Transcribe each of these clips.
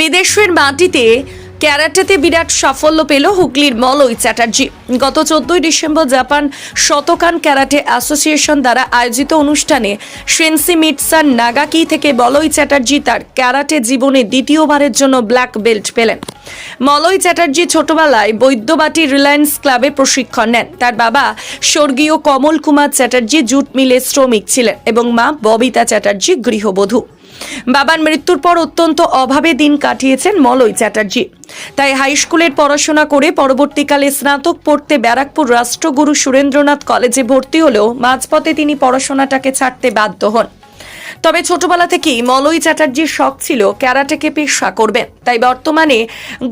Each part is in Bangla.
বিদেশের মাটিতে ক্যারাটেতে বিরাট সাফল্য পেল হুগলির মলয় চ্যাটার্জি। গত চোদ্দই December Japan Shotokan karate association দ্বারা আয়োজিত অনুষ্ঠানে সেন্সি মিটসান নাগাকি থেকে মলয় চ্যাটার্জি তার ক্যারাটে জীবনে দ্বিতীয়বারের জন্য ব্ল্যাক বেল্ট পেলেন। মলয় চ্যাটার্জি ছোটবেলায় বৈদ্যবাটি রিলায়েন্স ক্লাবে প্রশিক্ষণ নেন। তার বাবা স্বর্গীয় কমল কুমার চ্যাটার্জি জুট মিলে শ্রমিক ছিলেন এবং মা ববিতা চ্যাটার্জি গৃহবধূ। বাবার মৃত্যুর পর অত্যন্ত অভাবে দিন কাটিয়েছেন মলয় চ্যাটার্জি। তাই হাইস্কুলের পড়াশোনা করে পরবর্তীকালে স্নাতক পড়তে ব্যারাকপুর রাষ্ট্রগুরু সুরেন্দ্রনাথ কলেজে ভর্তি হলেও মাঝপথে তিনি পড়াশোনাটাকে ছাড়তে বাধ্য হন। তবে ছোটবেলা থেকেই মলয় চ্যাটার্জির শখ ছিল ক্যারাটেকে পেশা করবেন তাই বর্তমানে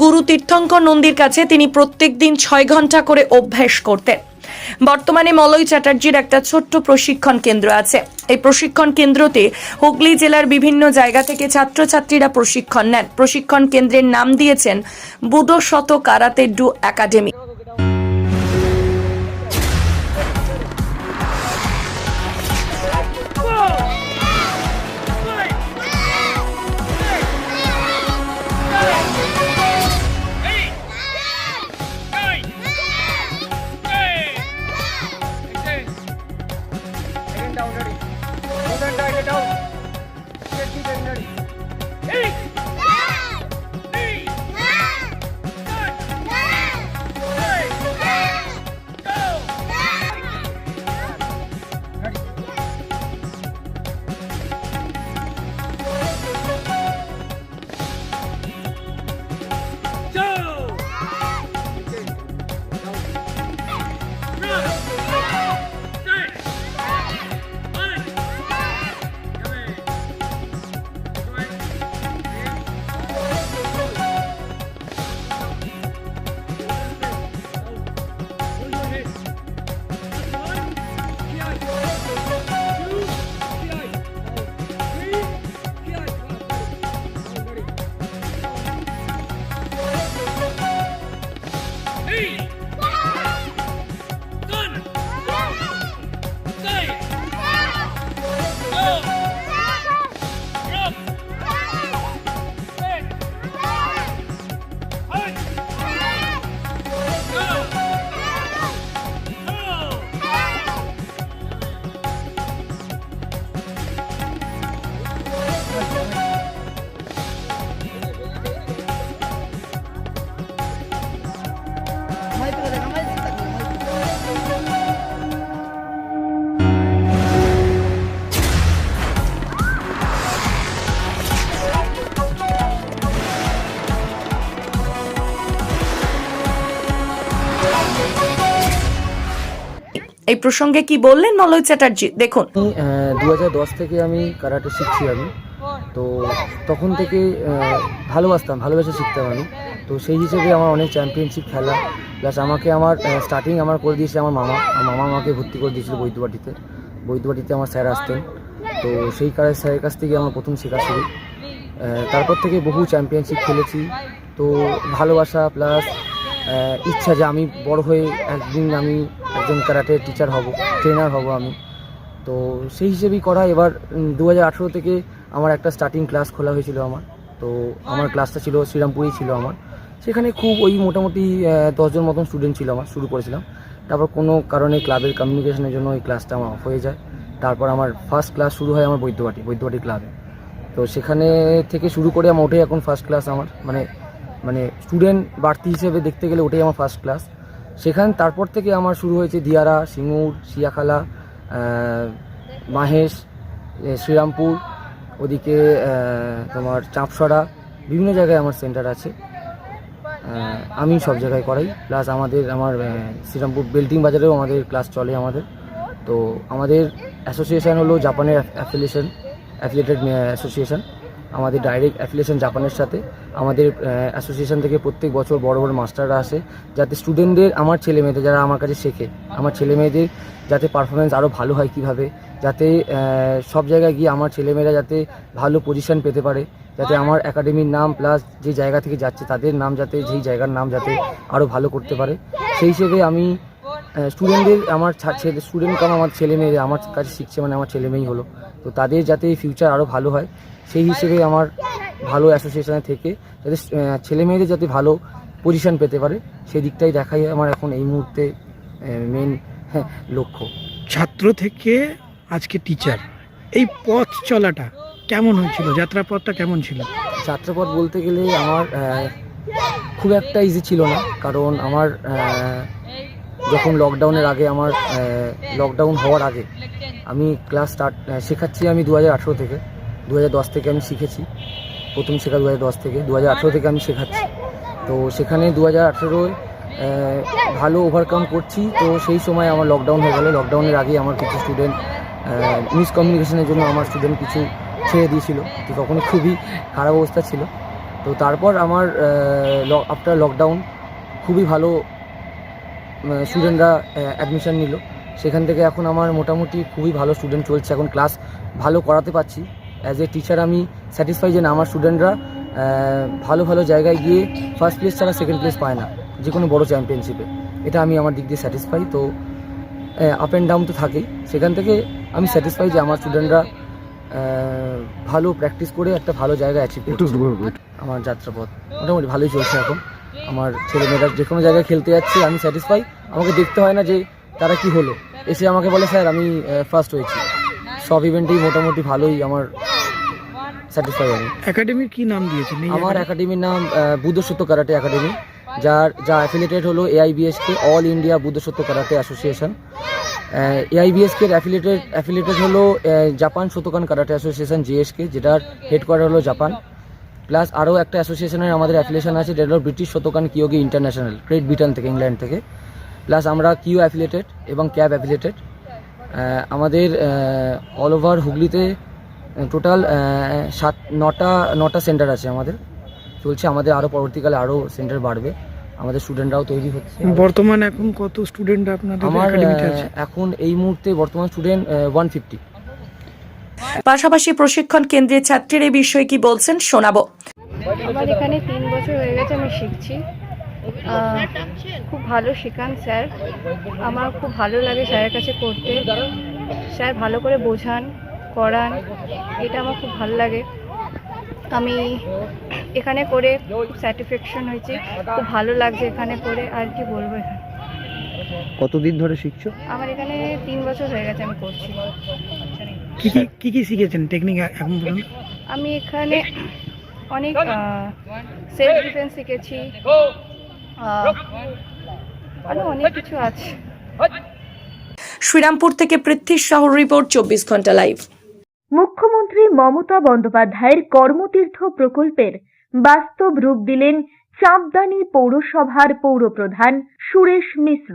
গুরু তীর্থঙ্কর নন্দীর কাছে তিনি প্রত্যেক দিন ছয় ঘণ্টা করে অভ্যাস করতেন। বর্তমানে মলয় চ্যাটার্জির একটা ছোট্ট প্রশিক্ষণ কেন্দ্র আছে। এই প্রশিক্ষণ কেন্দ্রতে হুগলি জেলার বিভিন্ন জায়গা থেকে ছাত্রছাত্রীরা প্রশিক্ষণ নেন। প্রশিক্ষণ কেন্দ্রের নাম দিয়েছেন বুডো শত কারাতে ডু একাডেমি। এই প্রসঙ্গে কি বললেন মলয় চ্যাটার্জি? দেখুন। দু হাজার দশ থেকে আমি কারাটে শিখছি আমি। তো তখন থেকে ভালোবাসতাম, ভালোবেসে শিখতাম আমি। তো সেই হিসেবে আমার অনেক চ্যাম্পিয়নশিপ খেলা। প্লাস আমাকে আমার স্টার্টিং আমার করে দিয়েছিল আমার মামা। আমার মামা আমাকে ভর্তি করে দিয়েছিল বৈদ্যবাটিতে। বৈদ্যবাটিতে আমার স্যার আসতেন। তো সেই কারের স্যারের কাছ থেকে আমার প্রথম শেখা শুরু। তারপর থেকে বহু চ্যাম্পিয়নশিপ খেলেছি। তো ভালোবাসা প্লাস ইচ্ছা যে আমি বড় হয়ে একদিন আমি একজন কারাটে টিচার হব, ট্রেনার হব আমি। তো সেই হিসেবেই করা। এবার দু হাজার আঠেরো থেকে আমার একটা স্টার্টিং ক্লাস খোলা হয়েছিল আমার। তো আমার ক্লাসটা ছিল শ্রীরামপুরেই ছিল আমার। সেখানে খুব ওই মোটামুটি দশজন মতন স্টুডেন্ট ছিল আমার, শুরু করেছিলাম। তারপর কোনো কারণে ক্লাবের কমিউনিকেশনের জন্য ওই ক্লাসটা আমার অফ হয়ে যায়। তারপর আমার ফার্স্ট ক্লাস শুরু হয় আমার বৈদ্যবাটি বৈদ্যবাটি ক্লাবে তো সেখানে থেকে শুরু করে আমার ওটাই এখন ফার্স্ট ক্লাস আমার। মানে মানে স্টুডেন্ট বাড়তি হিসেবে দেখতে গেলে ওটাই আমার ফার্স্ট ক্লাস সেখান তারপর থেকে আমার শুরু হয়েছে দিয়ারা, সিঙ্গুর, শিয়াখালা মাহেশ শ্রীরামপুর, ওদিকে তোমার চাঁপসরা বিভিন্ন জায়গায় আমার সেন্টার আছে। আমি সব জায়গায় করাই। প্লাস আমাদের, আমার শ্রীরামপুর বেল্টিং বাজারেও আমাদের ক্লাস চলে আমাদের। তো আমাদের অ্যাসোসিয়েশন হলো জাপানের অ্যাফিলিয়েশন, অ্যাফিলিয়েটেড অ্যাসোসিয়েশন। আমাদের ডাইরেক্ট অ্যাফিলিয়েশন জাপানের সাথে। আমাদের অ্যাসোসিয়েশন থেকে প্রত্যেক বছর বড় বড় মাস্টাররা আসে যাতে স্টুডেন্টদের আমার ছেলে মেয়েদের যারা আমার কাছে শেখে, আমার ছেলে মেয়েদের যাতে পারফরমেন্স আরও ভালো হয় কীভাবে, যাতে সব জায়গায় গিয়ে আমার ছেলেমেয়েরা যাতে ভালো পজিশন পেতে পারে, যাতে আমার একাডেমির নাম প্লাস যে জায়গা থেকে যাচ্ছে তাদের নাম যাতে, যেই জায়গার নাম যাতে আরও ভালো করতে পারে। সেই হিসেবে আমি স্টুডেন্টদের আমার ছেলে স্টুডেন্ট কাম আমার ছেলে মেয়ে আমার কাছে শিখছে মানে আমার ছেলে মেয়েই হলো। তো তাদের যাতে ফিউচার আরও ভালো হয়, সেই হিসেবে আমার ভালো অ্যাসোসিয়েশনে থেকে যাতে ছেলে মেয়েদের যাতে ভালো পজিশন পেতে পারে সেই দিকটাই দেখাই আমার এখন এই মুহূর্তে মেন লক্ষ্য। ছাত্র থেকে আজকে টিচার এই পথ চলাটা কেমন হয়েছিল? যাত্রাপথটা কেমন ছিল? যাত্রাপথ বলতে গেলে আমার খুব একটা ইজি ছিল না কারণ আমার যখন লকডাউনের আগে আমার লকডাউন হওয়ার আগে আমি ক্লাস স্টার্ট শেখাচ্ছি আমি দু হাজার আঠেরো থেকে। দু হাজার দশ থেকে আমি শিখেছি। প্রথম শেখা দু হাজার দশ থেকে। দু হাজার আঠেরো থেকে আমি শেখাচ্ছি। তো সেখানে দু হাজার আঠেরোয় ভালো ওভারকাম করছি। তো সেই সময় আমার লকডাউন হয়ে গেলো। লকডাউনের আগে আমার কিছু স্টুডেন্ট মিসকমিউনিকেশনের জন্য আমার স্টুডেন্ট কিছু ছেড়ে দিয়েছিল। তো তখন খুবই খারাপ অবস্থা ছিল। তো তারপর আমার আফটার লকডাউন খুবই ভালো স্টুডেন্টরা অ্যাডমিশন নিল। সেখান থেকে এখন আমার মোটামুটি খুবই ভালো স্টুডেন্ট চলছে। এখন ক্লাস ভালো করাতে পারছি। অ্যাজ এ টিচার আমি স্যাটিসফাই যে না আমার স্টুডেন্টরা ভালো ভালো জায়গায় গিয়ে ফার্স্ট প্লেস ছাড়া সেকেন্ড প্লেস পায় না যে কোনো বড় চ্যাম্পিয়নশিপে এটা আমি আমার দিক দিয়ে স্যাটিসফাই তো আপ অ্যান্ড ডাউন তো থাকেই। সেখান থেকে আমি স্যাটিসফাই যে আমার স্টুডেন্টরা ভালো প্র্যাকটিস করে একটা ভালো জায়গায় অ্যাচিভ আমার যাত্রাপথ মোটামুটি ভালোই চলছে এখন। আমার ছেলেমেয়েরা যে কোনো জায়গায় খেলতে যাচ্ছে আমি স্যাটিসফাই আমাকে দেখতে হয় না যে তারা কি হলো। এসে আমাকে বলে স্যার আমি ফার্স্ট হয়েছি। সব ইভেন্টেই মোটামুটি ভালোই আমার স্যাটিসফাই আমি একাডেমির কি নাম দিয়েছেন আমার একাডেমির নাম বুদ্ধসত্য কারাটে একাডেমি যার যা অ্যাফিলিয়েটেড হলো AIBSK all India বুদ্ধসত্য karate association AIBSK affiliated affiliated হলো Japan Shotokan karate association JSK যেটার হেডকোয়ার্টার হলো জাপান. প্লাস আরও একটা অ্যাসোসিয়েশনের আমাদের অ্যাফিলিয়েশন আছে যেটা হলো British Shotokan Kyogi international Great Britain থেকে ইংল্যান্ড থেকে. প্লাস আমরা কিউ অ্যাফিলিয়েটেড এবং ক্যাব অ্যাফিলিয়েটেড আমাদের অল ওভার হুগলিতে টোটাল সাত নটা নটা সেন্টার আছে আমাদের। চলছে আমাদের আরও পরবর্তীকালে আরও সেন্টার বাড়বে। আমাদের স্টুডেন্টরাও তৈরি হচ্ছে। বর্তমানে এখন কত স্টুডেন্ট আপনাদের আমার একাডেমিতে আছে? আহ, এখন এই মুহূর্তে বর্তমান স্টুডেন্ট ওয়ান ফিফটি পাশাপাশি প্রশিক্ষণ কেন্দ্রের ছাত্রীর এই বিষয়ে কি বলছেন শোনাবো। আমার এখানে তিন বছর হয়ে গেছে আমি শিখছি। খুব ভালো শেখান স্যার। আমার খুব ভালো লাগে স্যারের কাছে করতে স্যার ভালো করে বোঝান। করান এটা আমার খুব ভালো লাগে। আমি এখানে করে খুব স্যাটিসফ্যাকশন হয়েছে খুব ভালো লাগছে এখানে করে আর কি বলব এখানে। কতদিন ধরে শিখছো? আমার এখানে তিন বছর হয়ে গেছে আমি করছি। কি কি কি কি শিখেছেন টেকনিক এখন বলুন? আমি এখানে অনেক সেলফ ডিফেন্স শিখেছি। আহ, আরও অনেক কিছু আছে। শ্রীরামপুর থেকে পৃথ্বী শহর রিপোর্ট চব্বিশ ঘণ্টা লাইভ মুখ্যমন্ত্রী মমতা বন্দ্যোপাধ্যায়ের কর্মতীর্থ প্রকল্পের বাস্তব রূপ দিলেন চাঁদদানি পৌরসভার পৌরপ্রধান সুরেশ মিশ্র।